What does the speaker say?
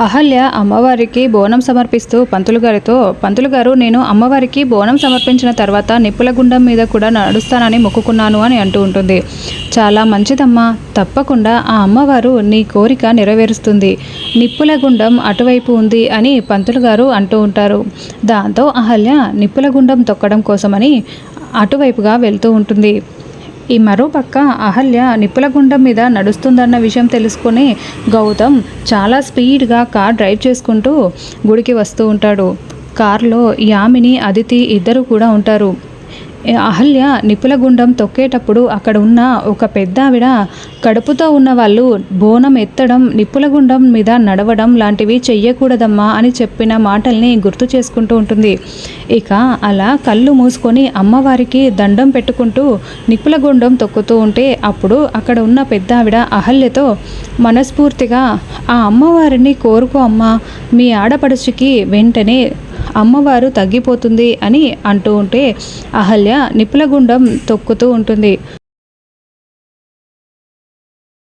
అహల్య అమ్మవారికి బోనం సమర్పిస్తూ పంతులు గారితో పంతులు గారు నేను అమ్మవారికి బోనం సమర్పించిన తర్వాత నిప్పుల గుండం మీద కూడా నడుస్తానని మొక్కుకున్నాను అని అంటూ ఉంటుంది. చాలా మంచిదమ్మా. తప్పకుండా ఆ అమ్మవారు నీ కోరిక నెరవేరుస్తుంది. నిప్పుల గుండం అటువైపు ఉంది అని పంతులు గారు అంటూ ఉంటారు. దాంతో అహల్య నిప్పుల గుండం తొక్కడం కోసమని అటువైపుగా వెళ్తూ ఉంటుంది. ఈ మరోపక్క అహల్య నిప్పుల గుండం మీద నడుస్తుందన్న విషయం తెలుసుకుని గౌతమ్ చాలా స్పీడ్గా కార్ డ్రైవ్ చేసుకుంటూ గుడికి వస్తూ ఉంటాడు. కార్లో యామిని అదితి ఇద్దరు కూడా ఉంటారు. అహల్య నిప్పుల గుండం తొక్కేటప్పుడు అక్కడ ఉన్న ఒక పెద్ద ఆవిడ కడుపుతో ఉన్న వాళ్ళు బోనం ఎత్తడం నిప్పుల గుండం మీద నడవడం లాంటివి చెయ్యకూడదమ్మా అని చెప్పిన మాటల్ని గుర్తు చేసుకుంటూ ఉంటుంది. ఇక అలా కళ్ళు మూసుకొని అమ్మవారికి దండం పెట్టుకుంటూ నిప్పుల గుండం తొక్కుతూ ఉంటే అప్పుడు అక్కడ ఉన్న పెద్ద ఆవిడ అహల్యతో మనస్ఫూర్తిగా ఆ అమ్మవారిని కోరుకో అమ్మా మీ ఆడపడుచుకి వెంటనే అమ్మవారు తగ్గిపోతుంది అని అంటూ ఉంటే అహల్య నిప్పుల గుండం తొక్కుతూ ఉంటుంది.